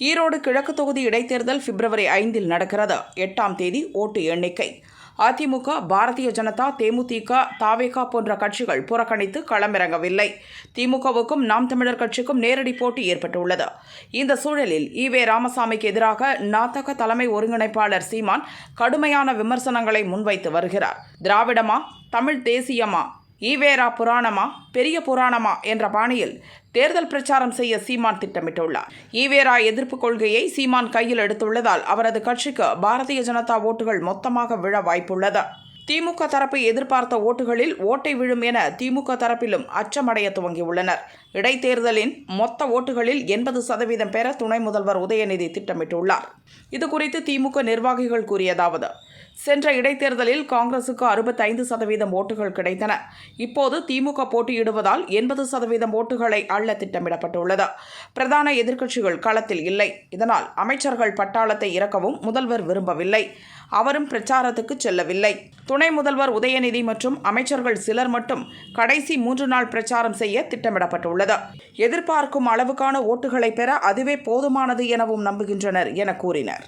ஈரோடு கிழக்கு தொகுதி இடைத்தேர்தல் பிப்ரவரி ஐந்தில் நடக்கிறது. எட்டாம் தேதி ஓட்டு எண்ணிக்கை. அதிமுக பாரதிய ஜனதா தேமுதிக தாவேகா போன்ற கட்சிகள் புறக்கணித்து களமிறங்கவில்லை. திமுகவுக்கும் நாம் தமிழர் கட்சிக்கும் நேரடி போட்டி ஏற்பட்டுள்ளது. இந்த சூழலில் ஈவே ராமசாமிக்கு எதிராக நாத்தக தலைமை ஒருங்கிணைப்பாளர் சீமான் கடுமையான விமர்சனங்களை முன்வைத்து வருகிறார். திராவிடமா தமிழ் தேசியமா ஈவேரா புராணமா பெரிய புராணமா என்ற பாணியில் தேர்தல் பிரச்சாரம் செய்ய சீமான் திட்டமிட்டுள்ளார். ஈவேரா எதிர்ப்பு கொள்கையை சீமான் கையில் எடுத்துள்ளதால் அவரது கட்சிக்கு பாரதிய ஜனதா ஓட்டுகள் மொத்தமாக விழ வாய்ப்புள்ளது. திமுக தரப்பை எதிர்பார்த்த ஓட்டுகளில் ஓட்டை விழும் என திமுக தரப்பிலும் அச்சமடைய துவங்கியுள்ளனர். இடைத்தேர்தலின் மொத்த ஓட்டுகளில் எண்பது சதவீதம் பெற துணை முதல்வர் உதயநிதி திட்டமிட்டுள்ளார். இதுகுறித்து திமுக நிர்வாகிகள் கூறியதாவது சென்ற இடைத்தேர்தலில் காங்கிரசுக்கு அறுபத்தைந்து சதவீதம் ஓட்டுகள் கிடைத்தன. இப்போது திமுக போட்டியிடுவதால் எண்பது சதவீதம் ஓட்டுகளை அள்ள திட்டமிடப்பட்டுள்ளது. பிரதான எதிர்க்கட்சிகள் களத்தில் இல்லை. இதனால் அமைச்சர்கள் பட்டாளத்தை இறக்கவும் முதல்வர் விரும்பவில்லை. அவரும் பிரச்சாரத்துக்கு செல்லவில்லை. துணை முதல்வர் உதயநிதி மற்றும் அமைச்சர்கள் சிலர் மட்டும் கடைசி மூன்று நாள் பிரச்சாரம் செய்ய திட்டமிடப்பட்டுள்ளது. எதிர்பார்க்கும் அளவுக்கான ஓட்டுகளை பெற அதுவே போதுமானது எனவும் நம்புகின்றனர் என கூறினர்.